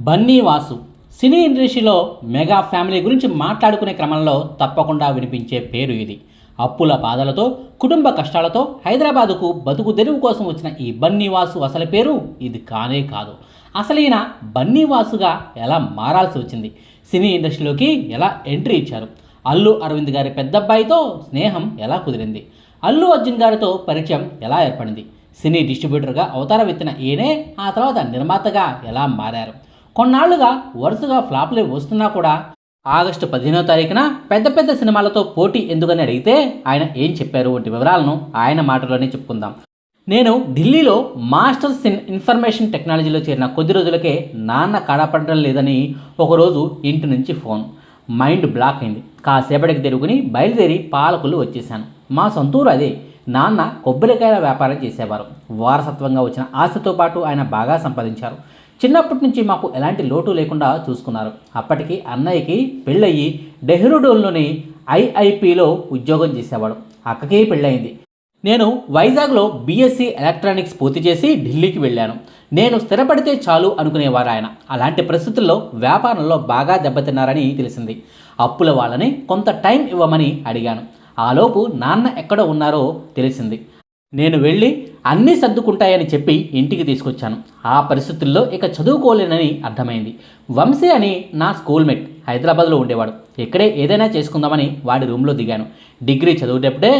బన్నీ వాసు. సినీ ఇండస్ట్రీలో mega family గురించి మాట్లాడుకునే క్రమంలో తప్పకుండా వినిపించే పేరు ఇది. అప్పుల బాధలతో కుటుంబ కష్టాలతో హైదరాబాదుకు బతుకు తెరువు కోసం వచ్చిన ఈ బన్నీ వాసు అసలు పేరు ఇది కానే కాదు. అసలైన ఈయన బన్నీవాసుగా ఎలా మారాల్సి వచ్చింది? సినీ ఇండస్ట్రీలోకి ఎలా ఎంట్రీ ఇచ్చారు? అల్లు అరవింద్ గారి పెద్దబ్బాయితో స్నేహం ఎలా కుదిరింది? అల్లు అర్జున్ గారితో పరిచయం ఎలా ఏర్పడింది? సినీ డిస్ట్రిబ్యూటర్గా అవతారం ఎత్తిన ఈయనే ఆ తర్వాత నిర్మాతగా ఎలా మారారు? కొన్నాళ్ళుగా వరుసగా ఫ్లాప్లే వస్తున్నా కూడా ఆగస్టు పదిహేనో తారీఖున పెద్ద పెద్ద సినిమాలతో పోటీ ఎందుకని అడిగితే ఆయన ఏం చెప్పారు వంటి వివరాలను ఆయన మాటలోనే చెప్పుకుందాం. నేను ఢిల్లీలో మాస్టర్స్ ఇన్ ఇన్ఫర్మేషన్ టెక్నాలజీలో చేరిన కొద్ది రోజులకే నాన్న కాడపడడం లేదని ఒకరోజు ఇంటి నుంచి ఫోన్. మైండ్ బ్లాక్ అయింది. కాసేపటికి తిరుగుని బయలుదేరి పాలకులు వచ్చేసాను మా సొంతూరు అదే. నాన్న కొబ్బరికాయల వ్యాపారం చేసేవారు. వారసత్వంగా వచ్చిన ఆశతో పాటు ఆయన బాగా సంపాదించారు. చిన్నప్పటి నుంచి మాకు ఎలాంటి లోటు లేకుండా చూసుకున్నారు. అప్పటికి అన్నయ్యకి పెళ్ళయ్యి డెహ్రాడూన్లోని ఐఐపిలో ఉద్యోగం చేసేవాడు. అక్కకి పెళ్ళయింది. నేను వైజాగ్లో బీఎస్సీ ఎలక్ట్రానిక్స్ పూర్తి చేసి ఢిల్లీకి వెళ్ళాను. నేను స్థిరపడితే చాలు అనుకునేవారు ఆయన. అలాంటి పరిస్థితుల్లో వ్యాపారంలో బాగా దెబ్బతిన్నారని తెలిసింది. అప్పుల వాళ్ళని కొంత టైం ఇవ్వమని అడిగాను. ఆలోపు నాన్న ఎక్కడ ఉన్నారో తెలిసింది. నేను వెళ్ళి అన్నీ సర్దుకుంటాయని చెప్పి ఇంటికి తీసుకొచ్చాను. ఆ పరిస్థితుల్లో ఇక చదువుకోలేనని అర్థమైంది. వంశీ అని నా స్కూల్మేట్ హైదరాబాద్లో ఉండేవాడు. ఇక్కడే ఏదైనా చేసుకుందామని వాడి రూమ్లో దిగాను. డిగ్రీ చదివేటప్పుడే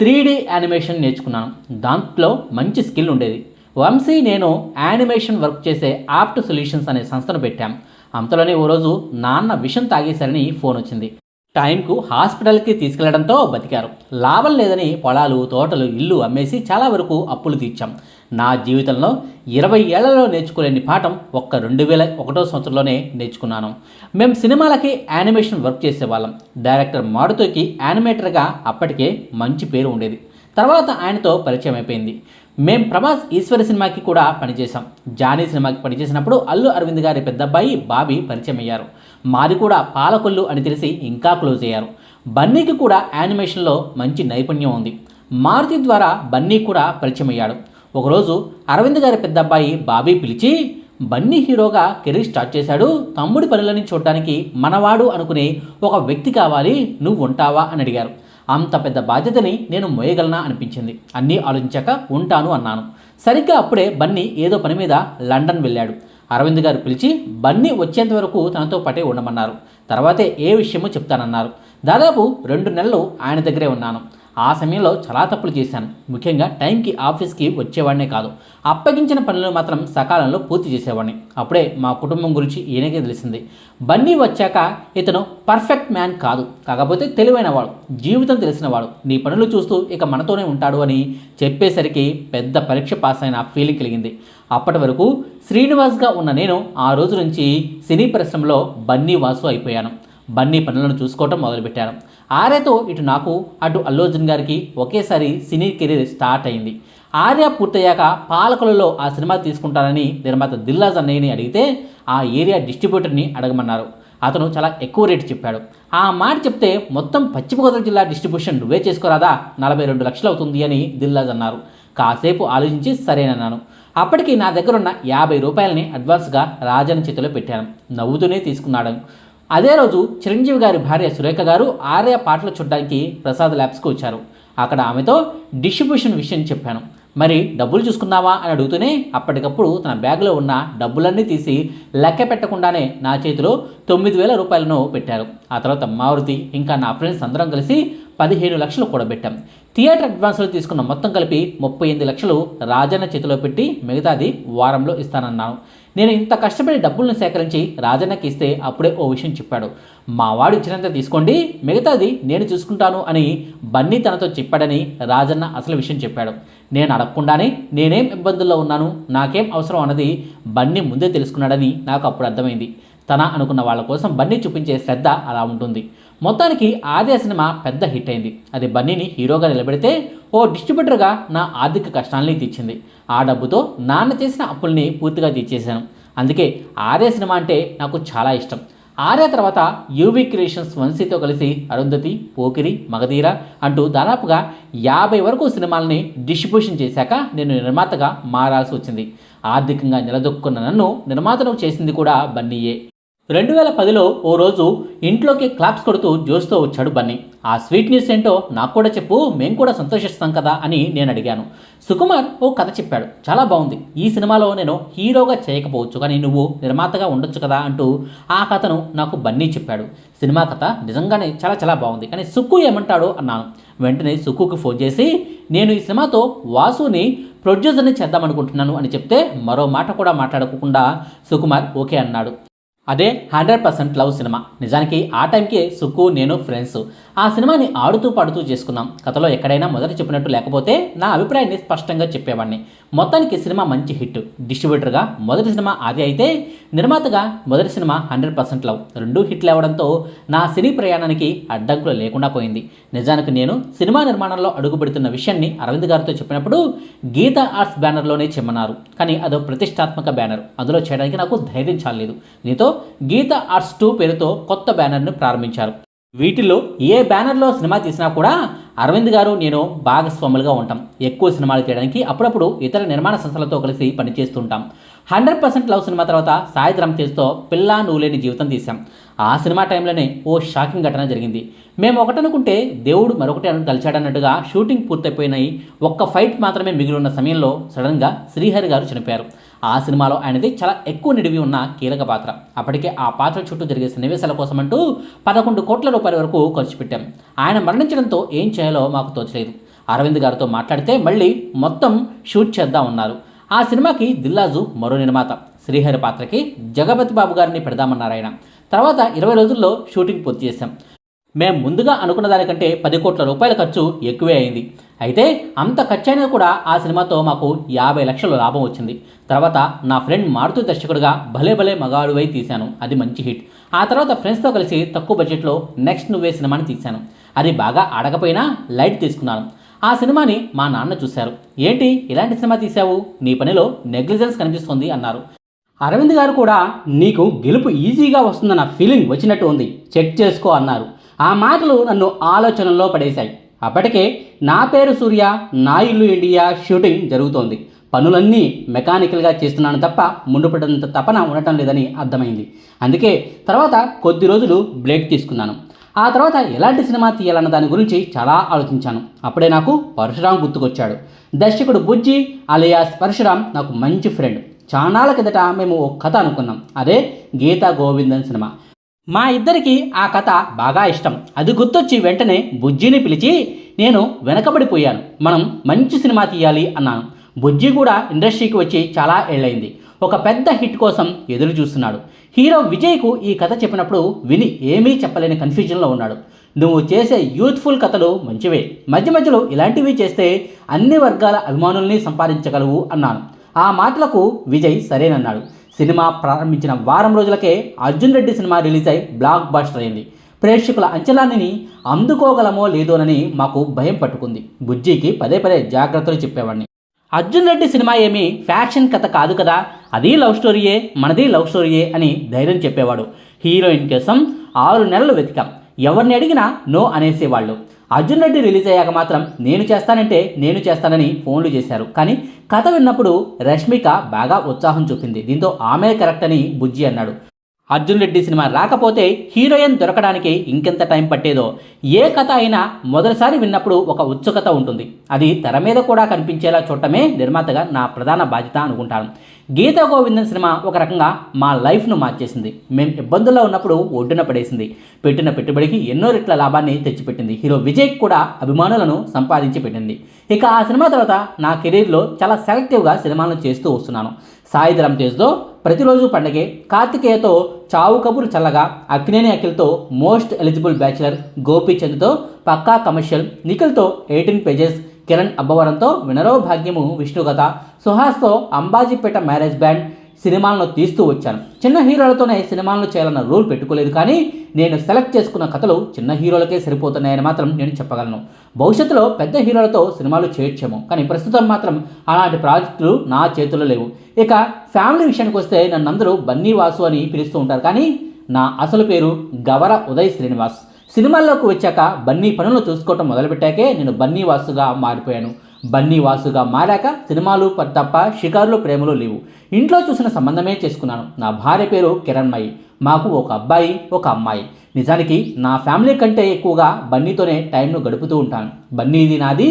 త్రీ డీ యానిమేషన్ నేర్చుకున్నాను. దాంట్లో మంచి స్కిల్ ఉండేది. వంశీ నేను యానిమేషన్ వర్క్ చేసే ఆప్ట్ సొల్యూషన్స్ అనే సంస్థను పెట్టాం. అంతలోనే ఓ రోజు నాన్న విషం తాగేశారని ఫోన్ వచ్చింది. టైంకు హాస్పిటల్కి తీసుకెళ్ళడంతో బతికారు. లాభం లేదని పొలాలు తోటలు ఇల్లు అమ్మేసి చాలా వరకు అప్పులు తీర్చాం. నా జీవితంలో ఇరవై ఏళ్ళలో నేర్చుకోలేని పాఠం ఒక్క రెండు వేల ఒకటో సంవత్సరంలోనే నేర్చుకున్నాను. మేము సినిమాలకి యానిమేషన్ వర్క్ చేసేవాళ్ళం. డైరెక్టర్ మారుతోకి యానిమేటర్గా అప్పటికే మంచి పేరు ఉండేది. తర్వాత ఆయనతో పరిచయం అయిపోయింది. మేం ప్రభాస్ ఈశ్వరి సినిమాకి కూడా పనిచేశాం. జానీ సినిమాకి పనిచేసినప్పుడు అల్లు అరవింద్ గారి పెద్దబ్బాయి బాబీ పరిచయం అయ్యారు మాది కూడా పాలకొల్లు అని తెలిసి ఇంకా క్లోజ్ అయ్యారు. బన్నీకి కూడా యానిమేషన్లో మంచి నైపుణ్యం ఉంది. మారుతి ద్వారా బన్నీ కూడా పరిచయం అయ్యాడు ఒకరోజు అరవింద్ గారి పెద్దబ్బాయి బాబీ పిలిచి బన్నీ హీరోగా కెరీర్ స్టార్ట్ చేశాడు. తమ్ముడి పనులని చూడడానికి మనవాడు అనుకునే ఒక వ్యక్తి కావాలి. నువ్వు ఉంటావా? అని అడిగారు. అంత పెద్ద బాధ్యతని నేను మోయగలనా అనిపించింది. అన్నీ ఆలోచించాక ఉంటాను అన్నాను. సరిగ్గా అప్పుడే బన్నీ ఏదో పని మీద లండన్ వెళ్ళాడు. అరవింద్ గారు పిలిచి బన్నీ వచ్చేంత వరకు తనతో పాటే ఉండమన్నారు. తర్వాతే ఏ విషయమో చెప్తానన్నారు. దాదాపు రెండు నెలలు ఆయన దగ్గరే ఉన్నాను. ఆ సమయంలో చాలా తప్పులు చేశాను. ముఖ్యంగా టైంకి ఆఫీస్కి వచ్చేవాడినే కాదు. అప్పగించిన పనులు మాత్రం సకాలంలో పూర్తి చేసేవాడిని. అప్పుడే మా కుటుంబం గురించి ఈయనకే తెలిసింది. బన్నీ వచ్చాక ఇతను పర్ఫెక్ట్ మ్యాన్ కాదు. కాకపోతే తెలివైనవాడు జీవితం తెలిసినవాడు నీ పనులు చూస్తూ ఇక మనతోనే ఉంటాడు అని చెప్పేసరికి పెద్ద పరీక్ష పాస్ అయిన ఫీలింగ్ కలిగింది. అప్పటి వరకు శ్రీనివాస్గా ఉన్న నేను ఆ రోజు నుంచి సినీ పరిశ్రమలో బన్నీ వాసు అయిపోయాను. బన్నీ పనులను చూసుకోవటం మొదలుపెట్టారు. ఆర్యతో ఇటు నాకు అటు అల్లు అర్జున్ గారికి ఒకేసారి సినీ కెరీర్ స్టార్ట్ అయింది. ఆర్య పూర్తయ్యాక పాలకులలో ఆ సినిమా తీసుకుంటానని నిర్మాత దిల్లాజ్ అన్నయ్యని అడిగితే ఆ ఏరియా డిస్ట్రిబ్యూటర్ని అడగమన్నారు. అతను చాలా ఎక్కువ రేటు చెప్పాడు. ఆ మాట చెప్తే మొత్తం పశ్చిమ గోదావరి జిల్లా డిస్ట్రిబ్యూషన్ నువ్వే చేసుకోరాదా? నలభై రెండు లక్షలు అవుతుంది అని దిల్లాజ్ అన్నారు. కాసేపు ఆలోచించి సరేనన్నాను అప్పటికి నా దగ్గర ఉన్న యాభై రూపాయలని అడ్వాన్స్గా రాజన్ చేతిలో పెట్టాను. నవ్వుతూనే తీసుకున్నాడు. అదే రోజు చిరంజీవి గారి భార్య సురేఖ గారు ఆర్య పాటలు చూడడానికి ప్రసాద్ ల్యాబ్స్కి వచ్చారు. అక్కడ ఆమెతో డిస్ట్రిబ్యూషన్ విషయం చెప్పాను. మరి డబ్బులు చూసుకున్నావా అని అడుగుతూనే అప్పటికప్పుడు తన బ్యాగ్లో ఉన్న డబ్బులన్నీ తీసి లెక్క పెట్టకుండానే నా చేతిలో తొమ్మిది వేల రూపాయలను పెట్టారు. ఆ తర్వాత మారుతి ఇంకా నా ఫ్రెండ్స్ అందరం కలిసి పదిహేను లక్షలు కూడబెట్టాం. థియేటర్ అడ్వాన్సులు తీసుకున్న మొత్తం కలిపి ముప్పై ఎనిమిది లక్షలు రాజన్న చేతిలో పెట్టి మిగతాది వారంలో ఇస్తానన్నాను. నేను ఇంత కష్టపడి డబ్బులను సేకరించి రాజన్నకి ఇస్తే అప్పుడే ఓ విషయం చెప్పాడు. మా వాడు ఇచ్చినంత తీసుకోండి మిగతాది నేను చూసుకుంటాను అని బన్నీ తనతో చెప్పాడని రాజన్న అసలు విషయం చెప్పాడు. నేను అడగకుండానే నేనేం ఇబ్బందుల్లో ఉన్నాను నాకేం అవసరం అన్నది బన్నీ ముందే తెలుసుకున్నాడని నాకు అప్పుడు అర్థమైంది. తన అనుకున్న వాళ్ళ కోసం బన్నీ చూపించే శ్రద్ధ అలా ఉంటుంది. మొత్తానికి ఆదే సినిమా పెద్ద హిట్ అయింది. అది బన్నీని హీరోగా నిలబెడితే ఓ డిస్ట్రిబ్యూటర్గా నా ఆర్థిక కష్టాలని తీర్చింది. ఆ డబ్బుతో నాన్న చేసిన అప్పుల్ని పూర్తిగా తీర్చేశాను. అందుకే ఆర్య సినిమా అంటే నాకు చాలా ఇష్టం. ఆర్య తర్వాత యూవీ క్రియేషన్స్ వంశీతో కలిసి అరుంధతి పోకిరి మగధీర అంటూ దాదాపుగా యాభై వరకు సినిమాల్ని డిస్ట్రిబ్యూషన్ చేశాక నేను నిర్మాతగా మారాల్సి వచ్చింది. ఆర్థికంగా నిలదొక్కున్న నన్ను నిర్మాతను చేసింది కూడా బన్నీయే. రెండు వేల పదిలో ఓ రోజు ఇంట్లోకి క్లాప్స్ కొడుతూ జోస్తో వచ్చాడు బన్నీ. ఆ స్వీట్ న్యూస్ ఏంటో నాకు కూడా చెప్పు మేము కూడా సంతోషిస్తాం కదా అని నేను అడిగాను. సుకుమార్ ఓ కథ చెప్పాడు. చాలా బాగుంది. ఈ సినిమాలో నేను హీరోగా చేయకపోవచ్చు కానీ నువ్వు నిర్మాతగా ఉండొచ్చు కదా అంటూ ఆ కథను నాకు బన్నీ చెప్పాడు. సినిమా కథ? నిజంగానే చాలా చాలా బాగుంది. కానీ సుక్కు ఏమంటాడో అన్నాను. వెంటనే సుక్కుకి ఫోన్ చేసి నేను ఈ సినిమాతో వాసుని ప్రొడ్యూసర్ని చేద్దామనుకుంటున్నాను అని చెప్తే మరో మాట కూడా మాట్లాడకుండా సుకుమార్ ఓకే అన్నాడు. అదే హండ్రెడ్ పర్సెంట్ లవ్ సినిమా. నిజానికి ఆ టైంకి సుక్కు నేను ఫ్రెండ్స్. ఆ సినిమాని ఆడుతూ పాడుతూ చేసుకున్నాం. కథలో ఎక్కడైనా మొదట చెప్పినట్టు లేకపోతే నా అభిప్రాయాన్ని స్పష్టంగా చెప్పేవాడిని మొత్తానికి సినిమా మంచి హిట్. డిస్ట్రిబ్యూటర్గా మొదటి సినిమా అది అయితే నిర్మాతగా మొదటి సినిమా హండ్రెడ్ పర్సెంట్ లవ్. రెండు హిట్లు అవ్వడంతో నా సినీ ప్రయాణానికి అడ్డంకులు లేకుండా పోయింది. నిజానికి నేను సినిమా నిర్మాణంలో అడుగుపెడుతున్న విషయాన్ని అరవింద్ గారితో చెప్పినప్పుడు గీత ఆర్ట్స్ బ్యానర్లోనే చెమ్మన్నారు. కానీ అదో ప్రతిష్టాత్మక బ్యానర్. అందులో చేయడానికి నాకు ధైర్యం చాలలేదు. నీతో గీత ఆర్ట్స్ టూ పేరుతో కొత్త బ్యానర్ను ప్రారంభించారు. వీటిలో ఏ బ్యానర్లో సినిమా తీసినా కూడా అరవింద్ గారు నేను భాగస్వాములుగా ఉంటాం. ఎక్కువ సినిమాలు చేయడానికి అప్పుడప్పుడు ఇతర నిర్మాణ సంస్థలతో కలిసి పనిచేస్తుంటాం. హండ్రెడ్ పర్సెంట్ లవ్ సినిమా తర్వాత సాయిధరం తేజ్తో పిల్లా నువ్వులేని జీవితం తీశాం. ఆ సినిమా టైంలోనే ఓ షాకింగ్ ఘటన జరిగింది. మేము ఒకటనుకుంటే దేవుడు మరొకటి అని కలిచాడన్నట్టుగా షూటింగ్ పూర్తయిపోయినాయి. ఒక్క ఫైట్ మాత్రమే మిగిలి ఉన్న సమయంలో సడన్గా శ్రీహరి గారు చనిపోయారు. ఆ సినిమాలో ఆయనది చాలా ఎక్కువ నిడివి ఉన్న కీలక పాత్ర. అప్పటికే ఆ పాత్ర చుట్టూ జరిగే సన్నివేశాల కోసమంటూ పదకొండు కోట్ల రూపాయల వరకు ఖర్చు పెట్టాం. ఆయన మరణించడంతో ఏం చేయాలో మాకు తోచలేదు. అరవింద్ గారితో మాట్లాడితే మళ్ళీ మొత్తం షూట్ చేద్దాం ఉన్నారు ఆ సినిమాకి దిల్లాజు మరో నిర్మాత. శ్రీహరి పాత్రకి జగపతి బాబు గారిని పెడదామన్నారు ఆయన. తర్వాత ఇరవై రోజుల్లో షూటింగ్ పూర్తి చేశాం. మేము ముందుగా అనుకున్న దానికంటే పది కోట్ల రూపాయల ఖర్చు ఎక్కువే అయింది. అయితే అంత ఖర్చు అయినా కూడా ఆ సినిమాతో మాకు యాభై లక్షల లాభం వచ్చింది. తర్వాత నా ఫ్రెండ్ మారుతూ దర్శకుడిగా భలే భలే మగాడువై తీశాను. అది మంచి హిట్. ఆ తర్వాత ఫ్రెండ్స్తో కలిసి తక్కువ బడ్జెట్లో నెక్స్ట్ నువ్వే సినిమాని తీశాను. అది బాగా ఆడకపోయినా లైట్ తీసుకున్నాను. ఆ సినిమాని మా నాన్న చూశారు. ఏంటి ఇలాంటి సినిమా తీశావు? నీ పనిలో నెగ్లిజెన్స్ కనిపిస్తుంది అన్నారు. అరవింద్ గారు కూడా నీకు గెలుపు ఈజీగా వస్తుందన్న ఫీలింగ్ వచ్చినట్టు ఉంది చెక్ చేసుకో అన్నారు. ఆ మాటలు నన్ను ఆలోచనలో పడేశాయి. అప్పటికే నా పేరు సూర్య నా ఇల్లు ఇండియా షూటింగ్ జరుగుతోంది. పనులన్నీ మెకానికల్గా చేస్తున్నాను తప్ప ముందుపడంత తపన ఉండటం లేదని అర్థమైంది. అందుకే తర్వాత కొద్ది రోజులు బ్రేక్ తీసుకున్నాను. ఆ తర్వాత ఎలాంటి సినిమా తీయాలన్న దాని గురించి చాలా ఆలోచించాను. అప్పుడే నాకు పరశురాం గుర్తుకొచ్చాడు. దర్శకుడు బుజ్జి అలియాస్ పరశురాం నాకు మంచి ఫ్రెండ్. చాణాల కిందట మేము ఒక కథ అనుకున్నాం. అదే గీతా గోవిందన్ సినిమా. మా ఇద్దరికి ఆ కథ బాగా ఇష్టం. అది గుర్తొచ్చి వెంటనే బుజ్జిని పిలిచి నేను వెనకబడిపోయాను. మనం మంచి సినిమా తీయాలి అన్నాను. బుజ్జి కూడా ఇండస్ట్రీకి వచ్చి చాలా ఏళ్ళైంది ఒక పెద్ద హిట్ కోసం ఎదురు చూస్తున్నాడు. హీరో విజయ్కు ఈ కథ చెప్పినప్పుడు విని ఏమీ చెప్పలేని కన్ఫ్యూజన్లో ఉన్నాడు. నువ్వు చేసే యూత్ఫుల్ కథలు మంచివే. మధ్య మధ్యలో ఇలాంటివి చేస్తే అన్ని వర్గాల అభిమానుల్ని సంపాదించగలవు అన్నాను. ఆ మాటలకు విజయ్ సరేనన్నాడు. సినిమా ప్రారంభించిన వారం రోజులకే అర్జున్ రెడ్డి సినిమా రిలీజ్ అయి బ్లాక్ బాస్టర్ అయింది. ప్రేక్షకుల అంచనాన్ని అందుకోగలమో లేదోనని మాకు భయం పట్టుకుంది. బుజ్జికి పదే పదే జాగ్రత్తలు చెప్పేవాడిని. అర్జున్ రెడ్డి సినిమా ఏమీ ఫ్యాక్షన్ కథ కాదు కదా అది లవ్ స్టోరీయే మనది లవ్ స్టోరీయే అని ధైర్యం చెప్పేవాడు. హీరోయిన్ కోసం ఆరు నెలలు వెతికాం. ఎవరిని అడిగినా నో అనేసేవాళ్ళు. అర్జున్ రెడ్డి రిలీజ్ అయ్యాక మాత్రం నేను చేస్తానంటే నేను చేస్తానని ఫోన్లు చేశారు. కానీ కథ విన్నప్పుడు రష్మిక బాగా ఉత్సాహం చూపింది. దీంతో ఆమె కరెక్ట్ అని బుజ్జి అన్నాడు. అర్జున్ రెడ్డి సినిమా రాకపోతే హీరోయిన్ దొరకడానికి ఇంకెంత టైం పట్టేదో ఏ కథ అయినా మొదటిసారి విన్నప్పుడు ఒక ఉత్సుకత ఉంటుంది. అది తెర మీద కూడా కనిపించేలా చూడటమే నిర్మాతగా నా ప్రధాన బాధ్యత అనుకుంటాను. గీతా గోవిందన్ సినిమా ఒక రకంగా మా లైఫ్ను మార్చేసింది. మేము ఇబ్బందుల్లో ఉన్నప్పుడు ఒడ్డున పడేసింది. పెట్టిన పెట్టుబడికి ఎన్నో రెట్ల లాభాన్ని తెచ్చిపెట్టింది. హీరో విజయ్ కూడా అభిమానులను సంపాదించి పెట్టింది. ఇక ఆ సినిమా తర్వాత నా కెరీర్లో చాలా సెలెక్టివ్గా సినిమాలను చేస్తూ వస్తున్నాను. సాయి ధరం తేజ్తో ప్రతిరోజు పండగే కార్తికేయతో చావు కబురు చల్లగా అక్నేని అఖిల్తో మోస్ట్ ఎలిజిబుల్ బ్యాచిలర్ గోపీచంద్తో పక్కా కమర్షియల్ నిఖిల్తో ఎయిటీన్ పేజెస్ కిరణ్ అబ్బవరంతో వినరో భాగ్యము విష్ణుగత సుహాస్తో అంబాజీపేట మ్యారేజ్ బ్యాండ్ సినిమాలను తీస్తూ వచ్చాను. చిన్న హీరోలతోనే సినిమాలను చేయాలన్న రూల్ పెట్టుకోలేదు కానీ నేను సెలెక్ట్ చేసుకున్న కథలు చిన్న హీరోలకే సరిపోతున్నాయని మాత్రం నేను చెప్పగలను. భవిష్యత్తులో పెద్ద హీరోలతో సినిమాలు చేయొచ్చేమో కానీ ప్రస్తుతం మాత్రం అలాంటి ప్రాజెక్టులు నా చేతుల్లో లేవు. ఇక ఫ్యామిలీ విషయానికి వస్తే నన్ను అందరూ బన్నీ వాసు అని పిలుస్తూ ఉంటారు కానీ నా అసలు పేరు గవర ఉదయ్ శ్రీనివాస్. సినిమాల్లోకి వచ్చాక బన్నీ పనులు చూసుకోవటం మొదలుపెట్టాకే నేను బన్నీ వాసుగా మారిపోయాను. బన్నీ వాసుగా మారాక సినిమాలు తప్ప షికారులు ప్రేమలు లేవు. ఇంట్లో చూసిన సంబంధమే చేసుకున్నాను. నా భార్య పేరు కిరణ్మయి. మాకు ఒక అబ్బాయి ఒక అమ్మాయి. నిజానికి నా ఫ్యామిలీ కంటే ఎక్కువగా బన్నీతోనే టైంను గడుపుతూ ఉంటాను. బన్నీది నాది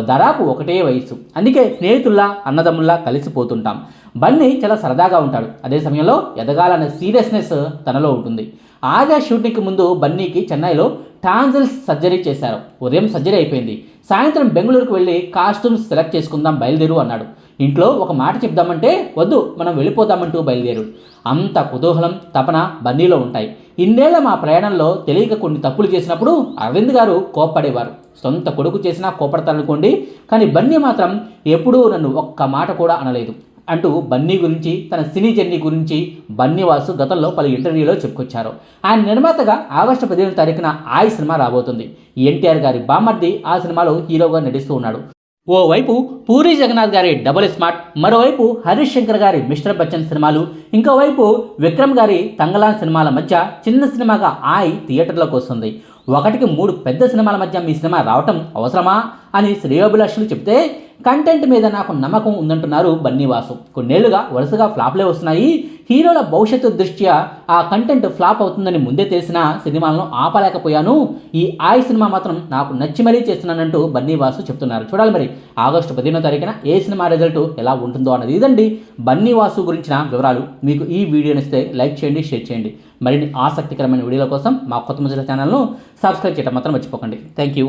దాదాపు ఒకటే వయసు అందుకే స్నేహితుల్లా అన్నదమ్ముల్లా కలిసిపోతుంటాం బన్నీ చాలా సరదాగా ఉంటాడు. అదే సమయంలో ఎదగాలనే సీరియస్నెస్ తనలో ఉంటుంది. ఆదా షూటింగ్కి ముందు బన్నీకి చెన్నైలో టాన్సిల్స్ సర్జరీ చేశారు. ఉదయం సర్జరీ అయిపోయింది. సాయంత్రం బెంగళూరుకు వెళ్ళి కాస్ట్యూమ్స్ సెలెక్ట్ చేసుకుందాం బయలుదేరు అన్నాడు. ఇంట్లో ఒక మాట చెప్దామంటే వద్దు మనం వెళ్ళిపోదామంటూ బయలుదేరు అంత కుతూహలం తపన బన్నీలో ఉంటాయి. ఇన్నేళ్ళ మా ప్రయాణంలో తెలియక కొన్ని తప్పులు చేసినప్పుడు అరవింద్ గారు కోప్పడేవారు. సొంత కొడుకు చేసినా కోపడతారనుకోండి కానీ బన్నీ మాత్రం ఎప్పుడూ నన్ను ఒక్క మాట కూడా అనలేదు. అంటూ బన్నీ గురించి తన సినీ జర్నీ గురించి బన్నీవాసు గతంలో పలు ఇంటర్వ్యూలో చెప్పుకొచ్చారు. ఆయన నిర్మాతగా ఆగస్టు పదిహేను తారీఖున ఆయ్ సినిమా రాబోతుంది. ఎన్టీఆర్ గారి బామ్మర్ది ఆ సినిమాలో హీరోగా నటిస్తూ ఉన్నాడు. ఓవైపు పూరి జగన్నాథ్ గారి డబుల్ స్మార్ట్ మరోవైపు హరీష్ శంకర్ గారి మిస్టర్ బచ్చన్ సినిమాలు ఇంకోవైపు విక్రమ్ గారి తంగలాన్ సినిమాల మధ్య చిన్న సినిమాగా ఆయ్ థియేటర్లోకి వస్తుంది ఒకటికి మూడు పెద్ద సినిమాల మధ్య మీ సినిమా రావటం అవసరమా అని శ్రేయోభిలాషులు చెప్తే కంటెంట్ మీద నాకు నమ్మకం ఉందంటున్నారు బన్నీవాసు. కొన్నేళ్ళుగా వరుసగా ఫ్లాప్లే వస్తున్నాయి. హీరోల భవిష్యత్తు దృష్ట్యా ఆ కంటెంట్ ఫ్లాప్ అవుతుందని ముందే తెలిసిన సినిమాలను ఆపలేకపోయాను. ఈ ఆయ్ సినిమా మాత్రం నాకు నచ్చి మరీ చేస్తున్నానంటూ బన్నీవాసు చెప్తున్నారు. చూడాలి మరి ఆగస్టు పదిహేనో తారీఖున ఏ సినిమా రిజల్ట్ ఎలా ఉంటుందో అన్నది. ఇదండి బన్నీవాసు గురించిన వివరాలు. మీకు ఈ వీడియో నచ్చితే లైక్ చేయండి షేర్ చేయండి. మరిన్ని ఆసక్తికరమైన వీడియోల కోసం మా కొత్త ముచ్చట ఛానల్ను సబ్స్క్రైబ్ చేయడం మాత్రం మర్చిపోకండి. Thank you